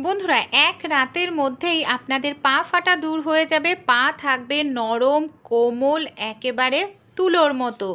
বন্ধুরা, এক রাতের মধ্যেই আপনাদের পা ফাটা দূর হয়ে যাবে, পা থাকবে নরম, কোমল, একেবারে তুলোর মতো।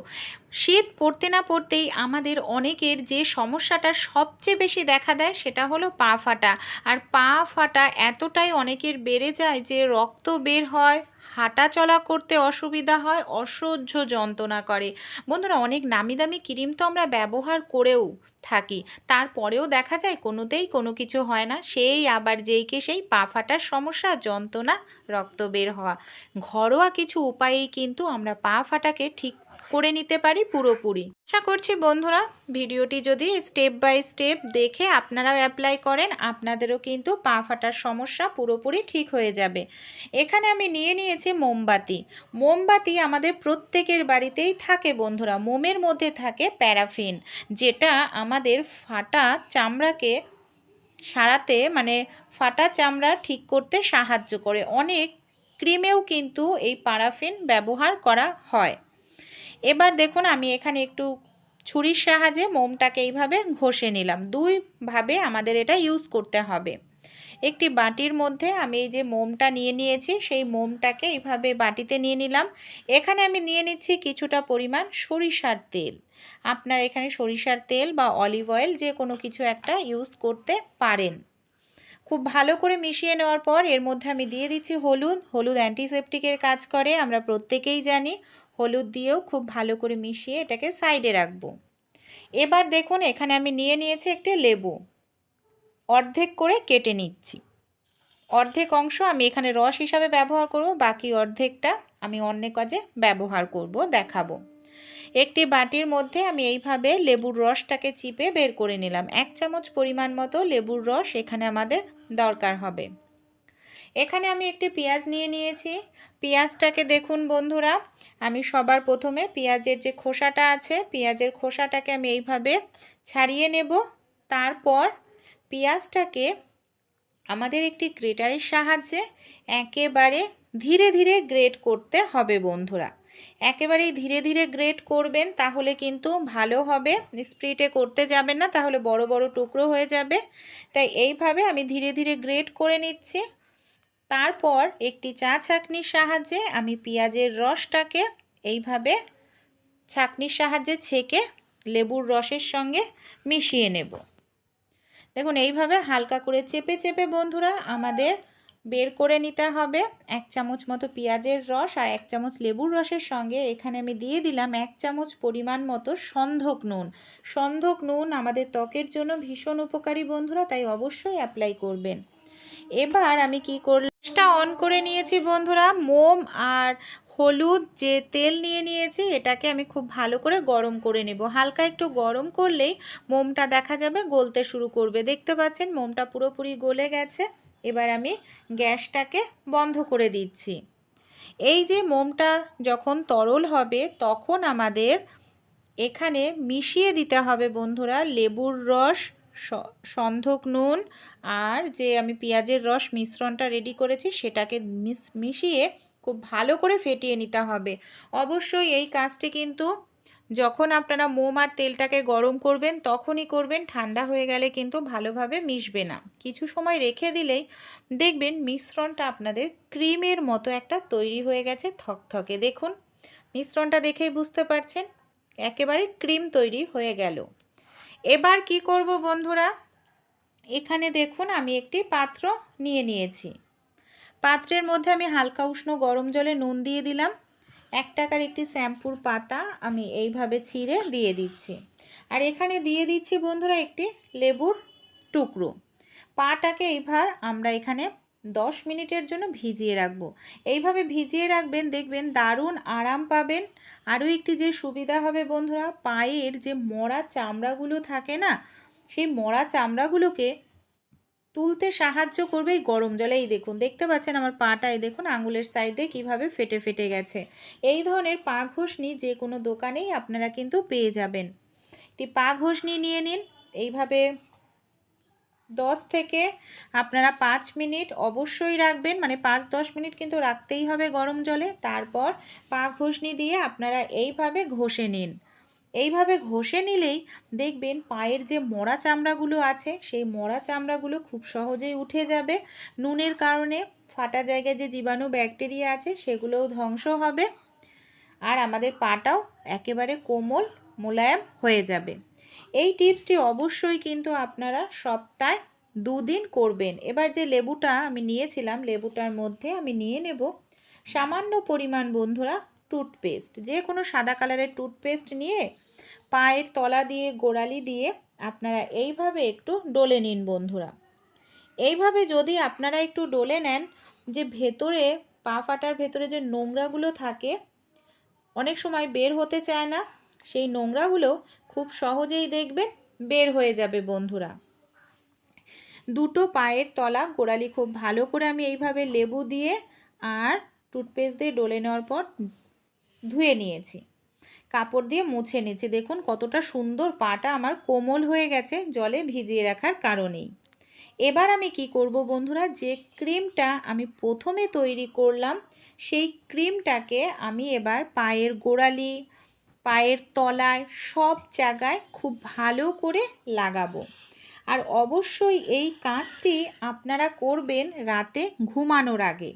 শীত পড়তে না পড়তেই আমাদের অনেকের যে সমস্যাটা সবচেয়ে বেশি দেখা দেয় সেটা হলো পা ফাটা। আর পা ফাটা এতটাই অনেকের বেড়ে যায় যে রক্ত বের হয় হাঁটা চলা করতে অসুবিধা হয়, অসহ্য যন্ত্রণা করে। বন্ধুরা, অনেক নামি দামি ক্রিম তো আমরা ব্যবহার করেও থাকি। তারপরেও দেখা যায় কোনোতেই কোনো কিছু হয় না। সেই আবার যেইকে সেই পা ফাটার সমস্যা, যন্ত্রণা, রক্ত বের হওয়া। ঘরোয়া কিছু উপায়েই কিন্তু আমরা পা ফাটাকে ঠিক করে নিতে পারি পুরোপুরি। আশা করছি বন্ধুরা, ভিডিওটি যদি স্টেপ বাই স্টেপ দেখে আপনারাও অ্যাপ্লাই করেন, আপনাদেরও কিন্তু পা ফাটার সমস্যা পুরোপুরি ঠিক হয়ে যাবে। এখানে আমি নিয়ে নিয়েছি মোমবাতি। মোমবাতি আমাদের প্রত্যেকের বাড়িতেই থাকে বন্ধুরা, মোমের মধ্যে থাকে প্যারাফিন, যেটা আমাদের ফাটা চামড়াকে সারাতে মানে ফাটা চামড়া ঠিক করতে সাহায্য করে। অনেক ক্রিমেও কিন্তু এই প্যারাফিন ব্যবহার করা হয়। এবার দেখুন আমি এখানে একটু ছুরির সাহায্যে মোমটাকে এইভাবে ঘষে নিলাম। দুইভাবে আমাদের এটা ইউজ করতে হবে। একটি বাটির মধ্যে আমি এই যে মোমটা নিয়ে নিয়েছি, সেই মোমটাকে এইভাবে বাটিতে নিয়ে নিলাম। এখানে আমি নিয়ে নিচ্ছি কিছুটা পরিমাণ সরিষার তেল। আপনার এখানে সরিষার তেল বা অলিভ অয়েল যে কোনো কিছু একটা ইউজ করতে পারেন। খুব ভালো করে মিশিয়ে নেওয়ার পর এর মধ্যে আমি দিয়ে দিচ্ছি হলুদ। হলুদ অ্যান্টিসেপটিকের কাজ করে, আমরা প্রত্যেকেই জানি। হলুদ দিয়েও খুব ভালো করে মিশিয়ে এটাকে সাইডে রাখব। এবার দেখুন, এখানে আমি নিয়ে নিয়েছি একটি লেবু। অর্ধেক করে কেটে নিচ্ছি। অর্ধেক অংশ আমি এখানে রস হিসাবে ব্যবহার করব, বাকি অর্ধেকটা আমি অন্য কাজে ব্যবহার করব, দেখাবো। একটি বাটির মধ্যে আমি এইভাবে লেবুর রসটাকে চিপে বের করে নিলাম। এক চামচ পরিমাণ মতো লেবুর রস এখানে আমাদের দরকার হবে। এখানে আমি একটি পেঁয়াজ নিয়ে নিয়েছি। পেঁয়াজটাকে দেখুন বন্ধুরা, আমি সবার প্রথমে পেঁয়াজের যে খোসাটা আছে, পেঁয়াজের খোসাটাকে আমি এইভাবে ছাড়িয়ে নেব। তারপর পেঁয়াজটাকে আমাদের একটি গ্রেটারের সাহায্যে একেবারে ধীরে ধীরে গ্রেট করতে হবে বন্ধুরা। একেবারেই ধীরে ধীরে গ্রেট করবেন, তাহলে কিন্তু ভালো হবে। স্প্রিটে করতে যাবেন না, তাহলে বড় বড় টুকরো হয়ে যাবে। তাই এইভাবে আমি ধীরে ধীরে গ্রেট করে নিচ্ছি। তারপর একটি চা ছাঁকনির সাহায্যে আমি পেঁয়াজের রসটাকে এইভাবে ছাঁকনির সাহায্যে ছেঁকে লেবুর রসের সঙ্গে মিশিয়ে নেব। দেখুন, এইভাবে হালকা করে চেপে চেপে বন্ধুরা আমাদের বের করে নিতে হবে। এক চামচ মতো পেঁয়াজের রস আর এক চামচ লেবুর রসের সঙ্গে এখানে আমি দিয়ে দিলাম এক চামচ পরিমাণ মতো সন্ধক নুন। সন্ধক নুন আমাদের ত্বকের জন্য ভীষণ উপকারী বন্ধুরা, তাই অবশ্যই অ্যাপ্লাই করবেন। এবার আমি কি করলামটা অন করে নিয়েছি বন্ধুরা। মোম আর হলুদ যে তেল নিয়ে নিয়েছি, এটাকে আমি খুব ভালো করে গরম করে নেব। হালকা একটু গরম করলেই মোমটা দেখা যাবে গলতে শুরু করবে। দেখতে পাচ্ছেন, মোমটা পুরোপুরি গলে গেছে। এবার আমি গ্যাসটাকে বন্ধ করে দিচ্ছি। এই যে মোমটা যখন তরল হবে, তখন আমাদের এখানে মিশিয়ে দিতে হবে বন্ধুরা লেবুর রস সন্ধক নুন আর যে আমি পেঁয়াজের রস মিশ্রণটা রেডি করেছি সেটাকে মিশিয়ে খুব ভালো করে ফেটিয়ে নিতে হবে। অবশ্যই এই কাজটি কিন্তু যখন আপনারা মোম আর তেলটাকে গরম করবেন তখনই করবেন, ঠান্ডা হয়ে গেলে কিন্তু ভালোভাবে মিশবে না। কিছু সময় রেখে দিলেই দেখবেন মিশ্রণটা আপনাদের ক্রিমের মতো একটা তৈরি হয়ে গেছে থকথকে। দেখুন, মিশ্রণটা দেখেই বুঝতে পারছেন, একেবারে ক্রিম তৈরি হয়ে গেল। এবার কি করব বন্ধুরা? এখানে দেখুন আমি একটি পাত্র নিয়ে নিয়েছি। পাত্রের মধ্যে আমি হালকা উষ্ণ গরম জলে নুন দিয়ে দিলাম। এক টাকার একটি শ্যাম্পুর পাতা আমি এইভাবে ছিঁড়ে দিয়ে দিচ্ছি। আর এখানে দিয়ে দিচ্ছি বন্ধুরা একটি লেবুর টুকরো। পাটাকে এইবার আমরা এখানে দশ মিনিটের জন্য ভিজিয়ে রাখব। এইভাবে ভিজিয়ে রাখবেন, দেখবেন দারুণ আরাম পাবেন। আরও একটি যে সুবিধা হবে বন্ধুরা, পায়ের যে মরা চামড়াগুলো থাকে না, সেই মরা চামড়াগুলোকে তুলতে সাহায্য করবে এই গরম জলে। এই দেখুন, দেখতে পাচ্ছেন আমার পাটা, এই দেখুন আঙুলের সাইডে কীভাবে ফেটে ফেটে গেছে। এই ধরনের পা ঘষনি যে কোনো দোকানেই আপনারা কিন্তু পেয়ে যাবেন। একটি পা ঘষনি নিয়ে নিন, এইভাবে দশ থেকে আপনারা পাঁচ মিনিট অবশ্যই রাখবেন। মানে পাঁচ দশ মিনিট কিন্তু রাখতেই হবে গরম জলে। তারপর পা ঘষনি দিয়ে আপনারা এইভাবে ঘষে নিন। এইভাবে ঘষে নিলেই দেখবেন পায়ের যে মরা চামড়াগুলো আছে, সেই মরা চামড়াগুলো খুব সহজেই উঠে যাবে। নুনের কারণে ফাটা জায়গায় যে জীবাণু ব্যাকটেরিয়া আছে, সেগুলোও ধ্বংস হবে। আর আমাদের পাটাও একেবারে কোমল, মোলায়েম হয়ে যাবে। এই টিপসটি অবশ্যই কিন্তু আপনারা সপ্তাহে দুদিন করবেন। এবার যে লেবুটা আমি নিয়েছিলাম, লেবুটার মধ্যে আমি নিয়ে নেব সামান্য পরিমাণ বন্ধুরা টুথপেস্ট। যে কোনো সাদা কালারের টুথপেস্ট নিয়ে পায়ের তলা দিয়ে, গোড়ালি দিয়ে আপনারা এইভাবে একটু ডলে নিন বন্ধুরা। এইভাবে যদি আপনারা একটু ডলে নেন, যে ভেতরে, পা ফাটার ভেতরে যে নোংরাগুলো থাকে, অনেক সময় বের হতে চায় না, সেই নোংরাগুলো খুব সহজেই দেখবেন বের হয়ে যাবে বন্ধুরা। দুটো পায়ের তলা, গোড়ালি খুব ভালো করে আমি এইভাবে লেবু দিয়ে আর টুথপেস্ট দিয়ে ডলে নেওয়ার পর ধুয়ে নিয়েছি। কাপড় দিয়ে মুছে নিয়েছি। দেখুন কতটা সুন্দর পাটা আমার কোমল হয়ে গেছে জলে ভিজিয়ে রাখার কারণেই। এবার আমি কি করব বন্ধুরা? যে ক্রিমটা আমি প্রথমে তৈরি করলাম, সেই ক্রিমটাকে আমি এবার পায়ের গোড়ালি পায়ের তলায় সব জায়গায় খুব ভালো করে লাগাবো। আর অবশ্যই এই কাজটি আপনারা করবেন রাতে ঘুমানোর আগে।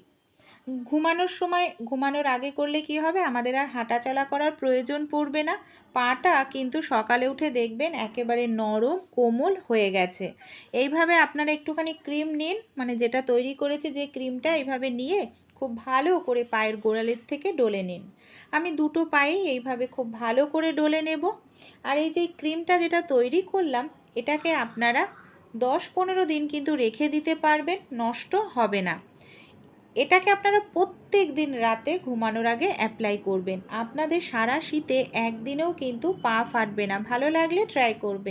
ঘুমানোর সময়, ঘুমানোর আগে করলে কি হবে? আমাদের আর হাঁটাচলা করার প্রয়োজন পড়বে না। পাটা কিন্তু সকালে উঠে দেখবেন একেবারে নরম, কোমল হয়ে গেছে। এইভাবে আপনারা একটুখানি ক্রিম নিন মানে যেটা তৈরি করেছে যে ক্রিমটা এইভাবে নিয়ে খুব ভালো করে পায়ের গোড়ালির থেকে ডলে নিন। আমি দুটো পায়েই এইভাবে খুব ভালো করে ডলে নেব। আর এই যে ক্রিমটা যেটা তৈরি করলাম, এটাকে আপনারা দশ পনেরো দিন কিন্তু রেখে দিতে পারবেন, নষ্ট হবে না। এটাকে আপনারা প্রত্যেক দিন রাতে ঘুমানোর আগে অ্যাপ্লাই করবেন। আপনাদের সারা শীতে একদিনেও কিন্তু পা ফাটবে না। ভালো লাগলে ট্রাই করবেন।